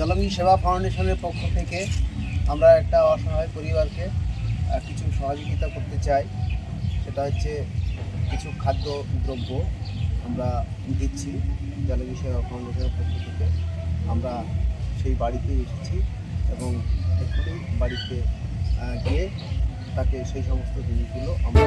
জলঙ্গি সেবা ফাউন্ডেশনের পক্ষ থেকে আমরা একটা অসহায় পরিবারকে কিছু সহযোগিতা করতে চাই। সেটা হচ্ছে কিছু খাদ্য দ্রব্য আমরা দিচ্ছি জলঙ্গি সেবা ফাউন্ডেশনের পক্ষ থেকে। আমরা সেই বাড়িতে এসেছি এবং এক্ষুনি বাড়িতে গিয়ে তাকে সেই সমস্ত জিনিসগুলো আমরা